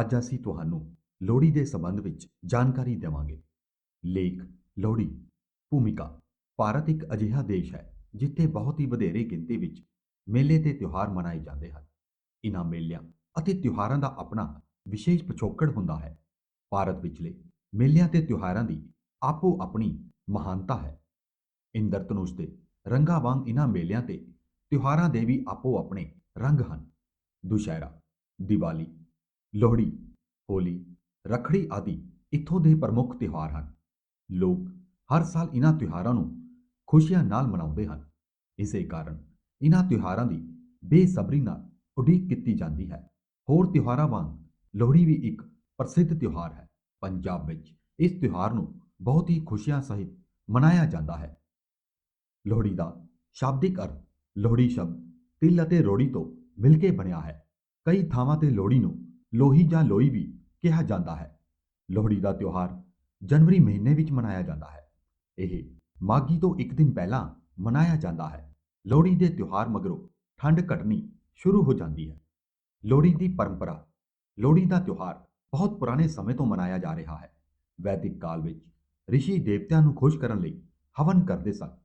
ਅੱਜ ਅਸੀਂ ਤੁਹਾਨੂੰ ਲੋਹੜੀ ਦੇ ਸੰਬੰਧ ਵਿੱਚ ਜਾਣਕਾਰੀ ਦੇਵਾਂਗੇ। ਲੇਖ, ਲੋਹੜੀ, ਭੂਮਿਕਾ, ਭਾਰਤ ਇੱਕ ਅਜਿਹਾ ਦੇਸ਼ ਹੈ, ਜਿੱਥੇ ਬਹੁਤ ਹੀ ਵਧੇਰੇ ਗਿਣਤੀ ਵਿੱਚ ਮੇਲੇ ਤੇ ਤਿਉਹਾਰ ਮਨਾਏ ਜਾਂਦੇ ਹਨ। ਇਨ੍ਹਾਂ ਮੇਲਿਆਂ ਅਤੇ ਤਿਉਹਾਰਾਂ ਦਾ ਆਪਣਾ ਵਿਸ਼ੇਸ਼ ਪਿਛੋਕੜ ਹੁੰਦਾ ਹੈ। ਭਾਰਤ ਵਿਚਲੇ ਮੇਲਿਆਂ ਤੇ ਤਿਉਹਾਰਾਂ ਦੀ ਆਪੋ ਆਪਣੀ ਮਹਾਨਤਾ ਹੈ। ਇੰਦਰਧਨੁਸ਼ ਦੇ ਰੰਗਾਂ ਵਾਂਗ ਇਨ੍ਹਾਂ ਮੇਲਿਆਂ ਤੇ ਤਿਉਹਾਰਾਂ ਦੇ ਵੀ ਆਪੋ ਆਪਣੇ ਰੰਗ ਹਨ। ਦੁਸ਼ਹਿਰਾ, ਦੀਵਾਲੀ ਲੋਹੜੀ, ਹੋਲੀ, ਰੱਖੜੀ ਆਦਿ ਇੱਥੋਂ ਦੇ ਪ੍ਰਮੁੱਖ ਤਿਉਹਾਰ ਹਨ। ਲੋਕ ਹਰ ਸਾਲ ਇਹਨਾਂ ਤਿਉਹਾਰਾਂ ਨੂੰ ਖੁਸ਼ੀਆਂ ਨਾਲ ਮਨਾਉਂਦੇ ਹਨ। ਇਸੇ ਕਾਰਨ ਇਹਨਾਂ ਤਿਉਹਾਰਾਂ ਦੀ ਬੇਸਬਰੀ ਨਾਲ ਉਡੀਕ ਕੀਤੀ ਜਾਂਦੀ ਹੈ। ਹੋਰ ਤਿਉਹਾਰਾਂ ਵਾਂਗ ਲੋਹੜੀ ਵੀ ਇੱਕ ਪ੍ਰਸਿੱਧ ਤਿਉਹਾਰ ਹੈ। ਪੰਜਾਬ ਵਿੱਚ ਇਸ ਤਿਉਹਾਰ ਨੂੰ ਬਹੁਤ ਹੀ ਖੁਸ਼ੀਆਂ ਸਹਿਤ ਮਨਾਇਆ ਜਾਂਦਾ ਹੈ। ਲੋਹੜੀ ਦਾ ਸ਼ਾਬਦਿਕ ਅਰਥ ਲੋਹੜੀ ਸ਼ਬਦ ਤਿਲ ਅਤੇ ਰੋੜੀ ਤੋਂ ਮਿਲ ਕੇ ਬਣਿਆ ਹੈ। ਕਈ ਥਾਵਾਂ ਤੇ ਲੋਹੜੀ ਨੂੰ ਲੋਹੀ ਜਾਂ ਲੋਈ ਵੀ ਕਿਹਾ ਜਾਂਦਾ ਹੈ। ਲੋਹੜੀ ਦਾ ਤਿਉਹਾਰ ਜਨਵਰੀ ਮਹੀਨੇ ਵਿੱਚ ਮਨਾਇਆ ਜਾਂਦਾ ਹੈ। ਇਹ ਮਾਘੀ ਤੋਂ ਇੱਕ ਦਿਨ ਪਹਿਲਾਂ ਮਨਾਇਆ ਜਾਂਦਾ ਹੈ। ਲੋਹੜੀ ਦੇ ਤਿਉਹਾਰ ਮਗਰੋਂ ਠੰਡ ਘਟਣੀ ਸ਼ੁਰੂ ਹੋ ਜਾਂਦੀ ਹੈ। ਲੋਹੜੀ ਦੀ ਪਰੰਪਰਾ, ਲੋਹੜੀ ਦਾ ਤਿਉਹਾਰ ਬਹੁਤ ਪੁਰਾਣੇ ਸਮੇਂ ਤੋਂ ਮਨਾਇਆ ਜਾ ਰਿਹਾ ਹੈ। ਵੈਦਿਕ ਕਾਲ ਵਿੱਚ ਰਿਸ਼ੀ ਦੇਵਤਿਆਂ ਨੂੰ ਖੁਸ਼ ਕਰਨ ਲਈ ਹਵਨ ਕਰਦੇ ਸਨ।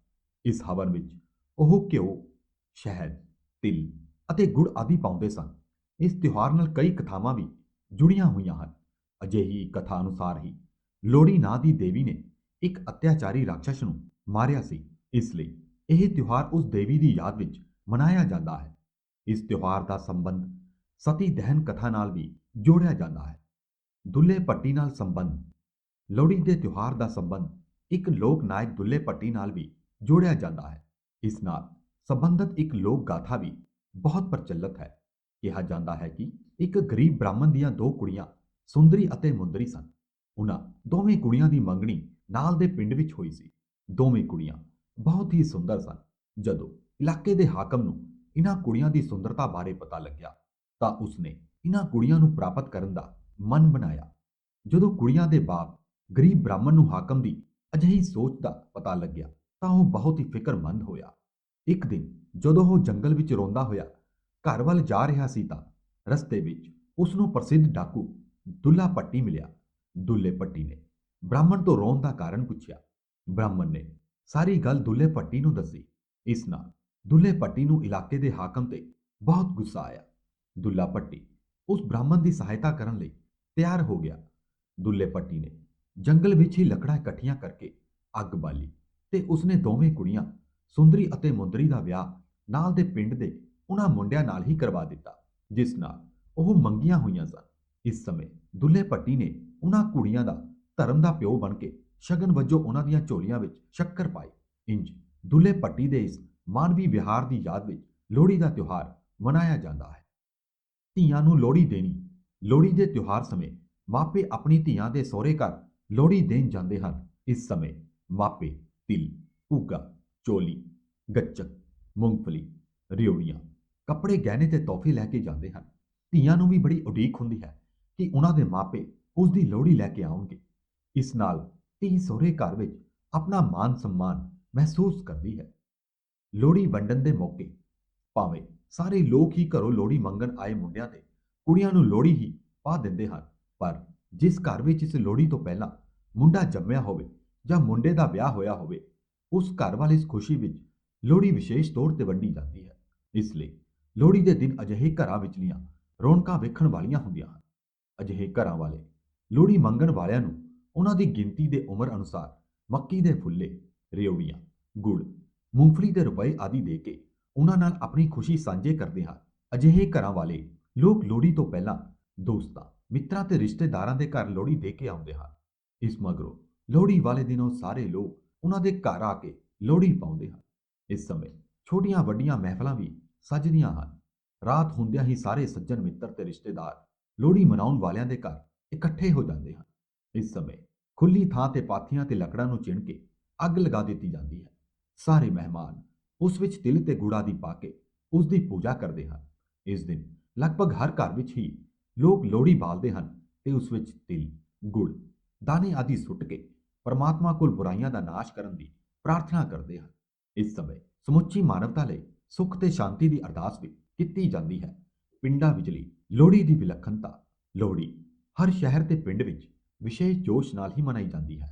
ਇਸ ਹਵਨ ਵਿੱਚ ਉਹ ਘਿਓ, ਸ਼ਹਿਦ, ਤਿਲ ਅਤੇ ਗੁੜ ਆਦਿ ਪਾਉਂਦੇ ਸਨ। ਇਸ ਤਿਉਹਾਰ ਨਾਲ ਕਈ ਕਥਾਵਾਂ ਵੀ ਜੁੜੀਆਂ ਹੋਈਆਂ ਹਨ। ਅਜਿਹੀ ਕਥਾ ਅਨੁਸਾਰ ਹੀ ਲੋਹੜੀ ਨਾਂ ਦੀ ਦੇਵੀ ਨੇ ਇੱਕ ਅਤਿਆਚਾਰੀ ਰਾਖਸ਼ ਨੂੰ ਮਾਰਿਆ ਸੀ। ਇਸ ਲਈ ਇਹ ਤਿਉਹਾਰ ਉਸ ਦੇਵੀ ਦੀ ਯਾਦ ਵਿੱਚ ਮਨਾਇਆ ਜਾਂਦਾ ਹੈ। ਇਸ ਤਿਉਹਾਰ ਦਾ ਸੰਬੰਧ ਸਤੀ ਦਹਨ ਕਥਾ ਨਾਲ ਵੀ ਜੋੜਿਆ ਜਾਂਦਾ ਹੈ। ਦੁੱਲੇ ਪੱਟੀ ਨਾਲ ਸੰਬੰਧ ਲੋਹੜੀ ਦੇ ਤਿਉਹਾਰ ਦਾ ਸੰਬੰਧ ਇੱਕ ਲੋਕ ਨਾਇਕ ਦੁੱਲੇ ਪੱਟੀ ਨਾਲ ਵੀ ਜੋੜਿਆ ਜਾਂਦਾ ਹੈ। ਇਸ ਨਾਲ ਸੰਬੰਧਿਤ ਇੱਕ ਲੋਕ ਗਾਥਾ ਵੀ ਬਹੁਤ ਪ੍ਰਚਲਿਤ ਹੈ। ਕਿਹਾ ਜਾਂਦਾ ਹੈ ਕਿ ਇੱਕ ਗਰੀਬ ਬ੍ਰਾਹਮਣ ਦੀਆਂ ਦੋ ਕੁੜੀਆਂ ਸੁੰਦਰੀ ਅਤੇ ਮੁੰਦਰੀ ਸਨ। ਉਹਨਾਂ ਦੋਵੇਂ ਕੁੜੀਆਂ ਦੀ ਮੰਗਣੀ ਨਾਲ ਦੇ ਪਿੰਡ ਵਿੱਚ ਹੋਈ ਸੀ। ਦੋਵੇਂ ਕੁੜੀਆਂ ਬਹੁਤ ਹੀ ਸੁੰਦਰ ਸਨ। ਜਦੋਂ ਇਲਾਕੇ ਦੇ ਹਾਕਮ ਨੂੰ ਇਹਨਾਂ ਕੁੜੀਆਂ ਦੀ ਸੁੰਦਰਤਾ ਬਾਰੇ ਪਤਾ ਲੱਗਿਆ, ਤਾਂ ਉਸਨੇ ਇਹਨਾਂ ਕੁੜੀਆਂ ਨੂੰ ਪ੍ਰਾਪਤ ਕਰਨ ਦਾ ਮਨ ਬਣਾਇਆ। ਜਦੋਂ ਕੁੜੀਆਂ ਦੇ ਬਾਪ ਗਰੀਬ ਬ੍ਰਾਹਮਣ ਨੂੰ ਹਾਕਮ ਦੀ ਅਜਿਹੀ ਸੋਚ ਦਾ ਪਤਾ ਲੱਗਿਆ, ਤਾਂ ਉਹ ਬਹੁਤ ਹੀ ਫਿਕਰਮੰਦ ਹੋਇਆ। ਇੱਕ ਦਿਨ ਜਦੋਂ ਉਹ ਜੰਗਲ ਵਿੱਚ ਰੋਂਦਾ ਹੋਇਆ ਘਰ ਵੱਲ ਜਾ ਰਿਹਾ ਸੀ ਤਾਂ ਰਸਤੇ ਵਿੱਚ ਉਸ ਨੂੰ ਪ੍ਰਸਿੱਧ ਡਾਕੂ ਦੁੱਲਾ ਪੱਟੀ ਮਿਲਿਆ। ਦੁੱਲੇ ਪੱਟੀ ਨੇ ਬ੍ਰਾਹਮਣ ਤੋਂ ਰੋਣ ਦਾ ਕਾਰਨ ਪੁੱਛਿਆ। ਬ੍ਰਾਹਮਣ ਨੇ ਸਾਰੀ ਗੱਲ ਦੁੱਲੇ ਪੱਟੀ ਨੂੰ ਦੱਸੀ। ਇਸ ਨਾਲ ਦੁੱਲੇ ਪੱਟੀ ਨੂੰ ਇਲਾਕੇ ਦੇ ਹਾਕਮ ਤੇ ਬਹੁਤ ਗੁੱਸਾ ਆਇਆ। ਦੁੱਲਾ ਪੱਟੀ ਉਸ ਬ੍ਰਾਹਮਣ ਦੀ ਸਹਾਇਤਾ ਕਰਨ ਲਈ ਤਿਆਰ ਹੋ ਗਿਆ। ਦੁੱਲੇ ਪੱਟੀ ਨੇ ਜੰਗਲ ਵਿੱਚ ਹੀ ਲੱਕੜਾਂ ਇਕੱਠੀਆਂ ਕਰਕੇ ਅੱਗ ਬਾਲੀ ਤੇ ਉਸਨੇ ਦੋਵੇਂ ਕੁੜੀਆਂ ਸੁੰਦਰੀ ਅਤੇ ਮੁੰਦਰੀ ਦਾ ਵਿਆਹ ਨਾਲ ਦੇ ਪਿੰਡ ਦੇ ਉਹਨਾਂ ਮੁੰਡਿਆਂ ਨਾਲ ਹੀ ਕਰਵਾ ਦਿੱਤਾ, ਜਿਸ ਨਾਲ ਉਹ ਮੰਗੀਆਂ ਹੋਈਆਂ ਸਨ। ਇਸ ਸਮੇਂ ਦੁੱਲੇ ਭੱਟੀ ਨੇ ਉਹਨਾਂ ਕੁੜੀਆਂ ਦਾ ਧਰਮ ਦਾ ਪਿਓ ਬਣ ਕੇ ਸ਼ਗਨ ਵਜੋਂ ਉਹਨਾਂ ਦੀਆਂ ਝੋਲੀਆਂ ਵਿੱਚ ਸ਼ੱਕਰ ਪਾਈ ਇੰਜ ਦੁੱਲੇ ਭੱਟੀ ਦੇ ਇਸ ਮਾਨਵੀ ਵਿਹਾਰ ਦੀ ਯਾਦ ਵਿੱਚ ਲੋਹੜੀ ਦਾ ਤਿਉਹਾਰ ਮਨਾਇਆ ਜਾਂਦਾ ਹੈ। ਧੀਆਂ ਨੂੰ ਲੋਹੜੀ ਦੇਣੀ, ਲੋਹੜੀ ਦੇ ਤਿਉਹਾਰ ਸਮੇਂ ਮਾਪੇ ਆਪਣੀ ਧੀਆਂ ਦੇ ਸਹੁਰੇ ਘਰ ਲੋਹੜੀ ਦੇਣ ਜਾਂਦੇ ਹਨ। ਇਸ ਸਮੇਂ ਮਾਪੇ ਤਿਲ ਭੁੱਗਾ ਚੋਲੀ, ਗੱਚਕ, ਮੂੰਗਫਲੀ, ਰਿਉੜੀਆਂ ਕੱਪੜੇ ਗਹਿਣੇ ਤੇ ਤੋਹਫੇ ਲੈ ਕੇ ਜਾਂਦੇ ਹਨ। ਧੀਆਂ ਨੂੰ ਵੀ ਬੜੀ ਉਡੀਕ ਹੁੰਦੀ ਹੈ ਕਿ ਉਹਨਾਂ ਦੇ ਮਾਪੇ ਉਸ ਦੀ ਲੋਹੜੀ ਲੈ ਕੇ ਆਉਣਗੇ। ਇਸ ਨਾਲ ਧੀ ਸਹੁਰੇ ਘਰ ਵਿੱਚ ਆਪਣਾ ਮਾਨ ਸਨਮਾਨ ਮਹਿਸੂਸ ਕਰਦੀ ਹੈ। ਲੋਹੜੀ ਵੰਡਣ ਦੇ ਮੌਕੇ ਭਾਵੇਂ ਸਾਰੇ ਲੋਕ ਹੀ ਘਰੋਂ ਲੋਹੜੀ ਮੰਗਣ ਆਏ ਮੁੰਡਿਆਂ ਤੇ ਕੁੜੀਆਂ ਨੂੰ ਲੋਹੜੀ ਹੀ ਪਾ ਦਿੰਦੇ ਹਨ, ਪਰ ਜਿਸ ਘਰ ਵਿੱਚ ਇਸ ਲੋਹੜੀ ਤੋਂ ਪਹਿਲਾਂ ਮੁੰਡਾ ਜੰਮਿਆ ਹੋਵੇ ਜਾਂ ਮੁੰਡੇ ਦਾ ਵਿਆਹ ਹੋਇਆ ਹੋਵੇ, ਉਸ ਘਰ ਵਾਲੇ ਇਸ ਖੁਸ਼ੀ ਵਿੱਚ ਲੋਹੜੀ ਵਿਸ਼ੇਸ਼ ਤੌਰ ਤੇ ਵੰਡੀ ਜਾਂਦੀ ਹੈ। ਇਸ ਲਈ ਲੋਹੜੀ ਦੇ ਦਿਨ ਅਜਿਹੇ ਘਰਾਂ ਵਿਚਲੀਆਂ ਰੌਣਕਾਂ ਵੇਖਣ ਵਾਲੀਆਂ ਹੁੰਦੀਆਂ ਹਨ। ਅਜਿਹੇ ਘਰਾਂ ਵਾਲੇ ਲੋਹੜੀ ਮੰਗਣ ਵਾਲਿਆਂ ਨੂੰ ਉਹਨਾਂ ਦੀ ਗਿਣਤੀ ਦੇ ਉਮਰ ਅਨੁਸਾਰ ਮੱਕੀ ਦੇ ਫੁੱਲੇ ਰਿਉੜੀਆਂ ਗੁੜ, ਮੂੰਗਫਲੀ ਦੇ ਰੁਪਏ ਆਦਿ ਦੇ ਕੇ ਉਹਨਾਂ ਨਾਲ ਆਪਣੀ ਖੁਸ਼ੀ ਸਾਂਝੇ ਕਰਦੇ ਹਨ। ਅਜਿਹੇ ਘਰਾਂ ਵਾਲੇ ਲੋਕ ਲੋਹੜੀ ਤੋਂ ਪਹਿਲਾਂ ਦੋਸਤਾਂ, ਮਿੱਤਰਾਂ ਤੇ ਰਿਸ਼ਤੇਦਾਰਾਂ ਦੇ ਘਰ ਲੋਹੜੀ ਦੇ ਕੇ ਆਉਂਦੇ ਹਨ। ਇਸ ਮਗਰੋਂ ਲੋਹੜੀ ਵਾਲੇ ਦਿਨ ਉਹ ਸਾਰੇ ਲੋਕ ਉਹਨਾਂ ਦੇ ਘਰ ਆ ਕੇ ਲੋਹੜੀ ਪਾਉਂਦੇ ਹਨ। ਇਸ ਸਮੇਂ ਛੋਟੀਆਂ ਵੱਡੀਆਂ ਮਹਿਫਲਾਂ ਵੀ ਸਜਦੀਆਂ ਹਨ। ਰਾਤ ਹੁੰਦਿਆਂ ਹੀ ਸਾਰੇ ਸੱਜਣ ਮਿੱਤਰ ਤੇ ਰਿਸ਼ਤੇਦਾਰ ਲੋਹੜੀ ਮਨਾਉਣ ਵਾਲਿਆਂ ਦੇ ਘਰ ਇਕੱਠੇ ਹੋ ਜਾਂਦੇ ਹਨ। ਇਸ ਸਮੇਂ ਖੁੱਲੀ ਥਾਂ ਤੇ ਪਾਥੀਆਂ ਤੇ ਲੱਕੜਾਂ ਨੂੰ ਚਿਣ ਕੇ ਅੱਗ ਲਗਾ ਦਿੱਤੀ ਜਾਂਦੀ ਹੈ। ਸਾਰੇ ਮਹਿਮਾਨ ਉਸ ਵਿੱਚ ਤਿਲ ਤੇ ਗੁੜਾ ਦੀ ਪਾ ਕੇ ਉਸ ਦੀ ਪੂਜਾ ਕਰਦੇ ਹਨ। ਇਸ ਦਿਨ ਲਗਭਗ ਹਰ ਘਰ ਵਿੱਚ ਹੀ ਲੋਕ ਲੋਹੜੀ ਬਾਲਦੇ ਹਨ ਤੇ ਉਸ ਵਿੱਚ ਤਿਲ, ਗੁੜ, ਦਾਣੇ ਆਦਿ ਸੁੱਟ ਕੇ ਪਰਮਾਤਮਾ ਕੋਲ ਬੁਰਾਈਆਂ ਦਾ ਨਾਸ਼ ਕਰਨ ਦੀ ਪ੍ਰਾਰਥਨਾ ਕਰਦੇ ਹਨ। ਇਸ ਸਮੇਂ ਸਮੁੱਚੀ ਮਾਨਵਤਾ ਲਈ ਸੁੱਖ ਤੇ ਸ਼ਾਂਤੀ ਦੀ ਅਰਦਾਸ ਵੀ ਕੀਤੀ ਜਾਂਦੀ ਹੈ। ਪਿੰਡਾਂ ਵਿਚਲੀ ਲੋਹੜੀ ਦੀ ਵਿਲੱਖਣਤਾ, ਲੋਹੜੀ ਹਰ ਸ਼ਹਿਰ ਤੇ ਪਿੰਡ ਵਿੱਚ ਵਿਸ਼ੇਸ਼ ਜੋਸ਼ ਨਾਲ ਹੀ ਮਨਾਈ ਜਾਂਦੀ ਹੈ।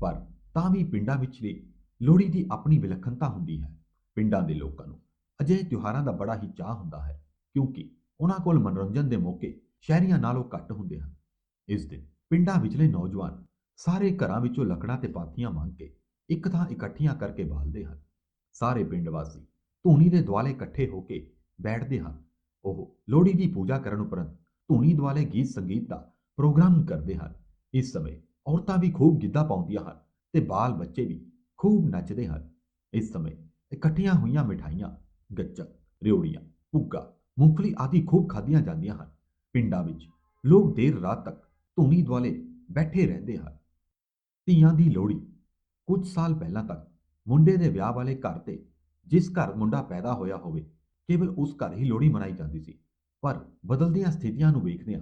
ਪਰ ਤਾਂ ਵੀ ਪਿੰਡਾਂ ਵਿਚਲੀ ਲੋਹੜੀ ਦੀ ਆਪਣੀ ਵਿਲੱਖਣਤਾ ਹੁੰਦੀ ਹੈ। ਪਿੰਡਾਂ ਦੇ ਲੋਕਾਂ ਨੂੰ ਅਜਿਹੇ ਤਿਉਹਾਰਾਂ ਦਾ ਬੜਾ ਹੀ ਚਾਹ ਹੁੰਦਾ ਹੈ, ਕਿਉਂਕਿ ਉਹਨਾਂ ਕੋਲ ਮਨੋਰੰਜਨ ਦੇ ਮੌਕੇ ਸ਼ਹਿਰੀਆਂ ਨਾਲੋਂ ਘੱਟ ਹੁੰਦੇ ਹਨ। ਇਸ ਦਿਨ ਪਿੰਡਾਂ ਵਿਚਲੇ ਨੌਜਵਾਨ ਸਾਰੇ ਘਰਾਂ ਵਿੱਚੋਂ ਲੱਕੜਾਂ ਤੇ ਪਾਥੀਆਂ ਮੰਗ ਕੇ ਇੱਕ ਥਾਂ ਇਕੱਠੀਆਂ ਕਰਕੇ ਬਾਲਦੇ ਹਨ। ਸਾਰੇ ਪਿੰਡ ਵਾਸੀ ਧੂਣੀ ਦੇ ਦੁਆਲੇ ਇਕੱਠੇ ਹੋ ਕੇ ਬੈਠਦੇ ਹਨ। ਉਹ ਲੋਹੜੀ ਦੀ ਪੂਜਾ ਕਰਨ ਉਪਰੰਤ ਧੂਣੀ ਦੁਆਲੇ ਗੀਤ ਸੰਗੀਤ ਦਾ ਪ੍ਰੋਗਰਾਮ ਕਰਦੇ ਹਨ। ਇਸ ਸਮੇਂ ਔਰਤਾਂ ਵੀ ਖੂਬ ਗਿੱਧਾ ਪਾਉਂਦੀਆਂ ਹਨ ਤੇ ਬਾਲ ਬੱਚੇ ਵੀ ਖੂਬ ਨੱਚਦੇ ਹਨ। ਇਸ ਸਮੇਂ ਇਕੱਠੀਆਂ ਹੋਈਆਂ ਮਿਠਾਈਆਂ ਗੱਚਕ ਰਿਉੜੀਆਂ ਭੁੱਗਾ ਮੂੰਗਫਲੀ ਆਦਿ ਖੂਬ ਖਾਧੀਆਂ ਜਾਂਦੀਆਂ ਹਨ। ਪਿੰਡਾਂ ਵਿੱਚ ਲੋਕ ਦੇਰ ਰਾਤ ਤੱਕ ਧੂਣੀ ਦੁਆਲੇ ਬੈਠੇ ਰਹਿੰਦੇ ਹਨ। ਧੀਆਂ ਦੀ ਲੋਹੜੀ ਕੁਝ ਸਾਲ ਪਹਿਲਾਂ ਤੱਕ ਮੁੰਡੇ ਦੇ ਵਿਆਹ ਵਾਲੇ ਘਰ ਤੇ ਜਿਸ ਘਰ ਮੁੰਡਾ ਪੈਦਾ ਹੋਇਆ ਹੋਵੇ, ਕੇਵਲ ਉਸ ਘਰ ਹੀ ਲੋਹੜੀ ਮਨਾਈ ਜਾਂਦੀ ਸੀ। ਪਰ ਬਦਲਦੀਆਂ ਸਥਿਤੀਆਂ ਨੂੰ ਵੇਖਦਿਆਂ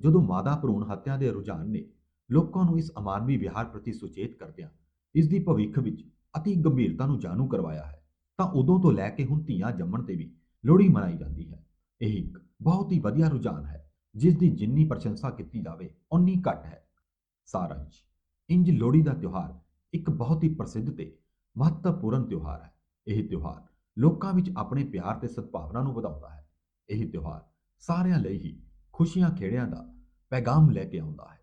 ਜਦੋਂ ਮਾਦਾ ਭਰੂਣ ਹੱਤਿਆ ਦੇ ਰੁਝਾਨ ਨੇ ਲੋਕਾਂ ਨੂੰ ਇਸ ਅਮਾਨਵੀ ਵਿਹਾਰ ਪ੍ਰਤੀ ਸੁਚੇਤ ਕਰਦਿਆਂ ਇਸ ਦੀ ਭਵਿੱਖ ਵਿੱਚ ਅਤੀ ਗੰਭੀਰਤਾ ਨੂੰ ਜਾਣੂ ਕਰਵਾਇਆ ਹੈ, ਤਾਂ ਉਦੋਂ ਤੋਂ ਲੈ ਕੇ ਹੁਣ ਧੀਆਂ ਜੰਮਣ ਤੇ ਵੀ ਲੋਹੜੀ ਮਨਾਈ ਜਾਂਦੀ ਹੈ। ਇਹ ਇੱਕ ਬਹੁਤ ਹੀ ਵਧੀਆ ਰੁਝਾਨ ਹੈ ਜਿਸ ਦੀ ਜਿੰਨੀ ਪ੍ਰਸ਼ੰਸਾ ਕੀਤੀ ਜਾਵੇ ਉਨੀ ਘੱਟ ਹੈ। ਸਾਰਾਂਸ਼, ਇੰਜ ਲੋਹੜੀ ਦਾ ਤਿਉਹਾਰ ਇੱਕ ਬਹੁਤ ਹੀ ਪ੍ਰਸਿੱਧ ਤੇ ਮਹੱਤਵਪੂਰਨ ਤਿਉਹਾਰ ਹੈ। ਇਹ ਤਿਉਹਾਰ ਲੋਕਾਂ ਵਿੱਚ ਆਪਣੇ ਪਿਆਰ ਤੇ ਸਦਭਾਵਨਾ ਨੂੰ ਵਧਾਉਂਦਾ ਹੈ। ਇਹ ਤਿਉਹਾਰ ਸਾਰਿਆਂ ਲਈ ਹੀ ਖੁਸ਼ੀਆਂ ਖੇੜਿਆਂ ਦਾ ਪੈਗਾਮ ਲੈ ਕੇ ਆਉਂਦਾ ਹੈ।